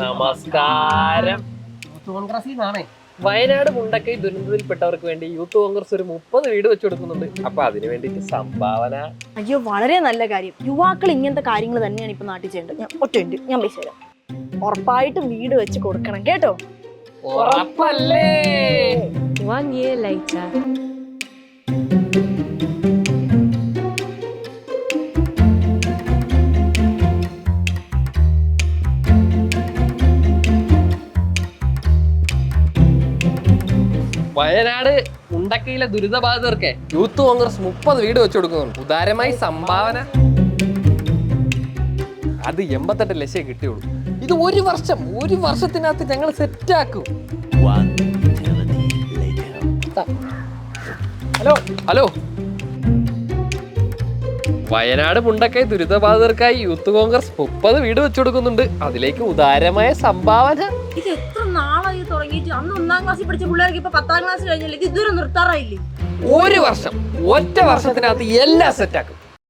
നമസ്കാരം. യൂത്ത് കോൺഗ്രസിൽ നിന്നാണേ. വയനാട് മുണ്ടക്കൈ ദുരന്തത്തിൽപ്പെട്ടവർക്ക് വേണ്ടി യൂത്ത് കോൺഗ്രസ് ഒരു മുപ്പത് വീട് വെച്ചു കൊടുക്കുന്നുണ്ട്. അപ്പൊ അതിന് വേണ്ടിട്ട് സംഭാവന. അയ്യോ വളരെ നല്ല കാര്യം. യുവാക്കൾ ഇങ്ങനത്തെ കാര്യങ്ങൾ തന്നെയാണ് ഇപ്പൊ നാട്ടിൽ ചെയ്യേണ്ടത്. ഞാൻ ഒറ്റയുണ്ട് ഞാൻ പൈസ തരാം. ഉറപ്പായിട്ടും വീട് വെച്ച് കൊടുക്കണം കേട്ടോ? ഉറപ്പല്ലേ? വാങ്ങിയേ year വയനാട് ഉണ്ടക്കയിലെ ദുരിതബാധിതർക്ക് യൂത്ത് കോൺഗ്രസ് മുപ്പത് വീട് വെച്ചു കൊടുക്കുന്നുണ്ട്. ഉദാരമായി സംഭാവന. അത് എൺപത്തെട്ട് ലക്ഷം കിട്ടിയുള്ളൂ. ഇത് ഒരു വർഷം ഒരു വർഷത്തിനകത്ത് ഞങ്ങൾ സെറ്റാക്കും. Hello hello. വയനാട് മുണ്ടക്കൈ ദുരിതബാധിതർക്കായി യൂത്ത് കോൺഗ്രസ് മുപ്പത് വീട് വെച്ചു കൊടുക്കുന്നുണ്ട്. അതിലേക്ക് ഉദാരമായ സംഭാവന. ഇത് തുടങ്ങിയിട്ട് അന്ന് ഒന്നാം ക്ലാസ്സിൽ പഠിച്ച പിള്ളേർക്ക് ഇപ്പൊ പത്താം ക്ലാസ് കഴിഞ്ഞില്ല. ഇത് ഇതുവരെ നിർത്താറായില്ലേ? ഒരു വർഷം ഒറ്റ വർഷത്തിനകത്ത് എല്ലാം സെറ്റാക്കും